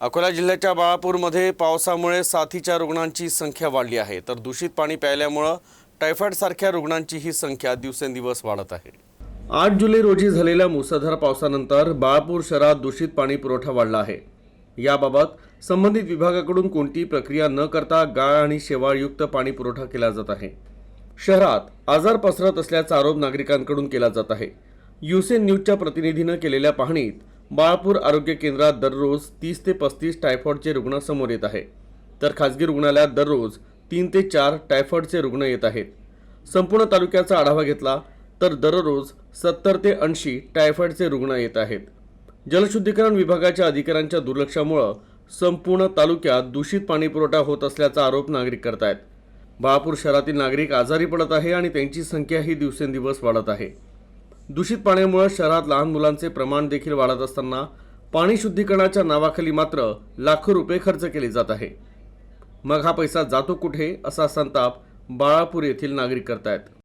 अकोला जिल्ह्याच्या बाळापूरमध्ये पावसामुळे साथीच्या रुग्णांची संख्या वाढली आहे. तर दूषित पाणी प्यायल्यामुळं टायफॉईडसारख्या रुग्णांची ही संख्या दिवसेंदिवस वाढत आहे. आठ जुलै रोजी झालेल्या मुसळधार पावसानंतर बाळापूर शहरात दूषित पाणी पुरवठा वाढला आहे. याबाबत संबंधित विभागाकडून कोणतीही प्रक्रिया न करता गाळ आणि शेवाळयुक्त पाणी पुरवठा केला जात आहे. शहरात आजार पसरत असल्याचा आरोप नागरिकांकडून केला जात आहे. युसेन न्यूजच्या प्रतिनिधीनं केलेल्या पाहणीत बाळापूर आरोग्य केंद्रात दररोज तीस ते पस्तीस टायफॉईडचे रुग्ण समोर येत आहे तर खासगी रुग्णालयात दररोज तीन ते चार टायफॉईडचे रुग्ण येत आहेत. संपूर्ण तालुक्याचा आढावा घेतला तर दररोज सत्तर ते ऐंशी टायफॉईडचे रुग्ण येत आहेत. जलशुद्धीकरण विभागाच्या अधिकाऱ्यांच्या दुर्लक्षामुळं संपूर्ण तालुक्यात दूषित पाणीपुरवठा होत असल्याचा आरोप नागरिक करत आहेत बाळापूर शहरातील नागरिक आजारी पडत आहे आणि त्यांची संख्याही दिवसेंदिवस वाढत आहे. दूषित पाण्यामुळे शहरात लहान मुलांचे प्रमाण देखील वाढत असताना पाणी शुद्धीकरणाच्या नावाखाली मात्र लाखो रुपये खर्च केले जात आहे. मग हा पैसा जातो कुठे असा संताप बाळापूर येथील नागरिक करतायत.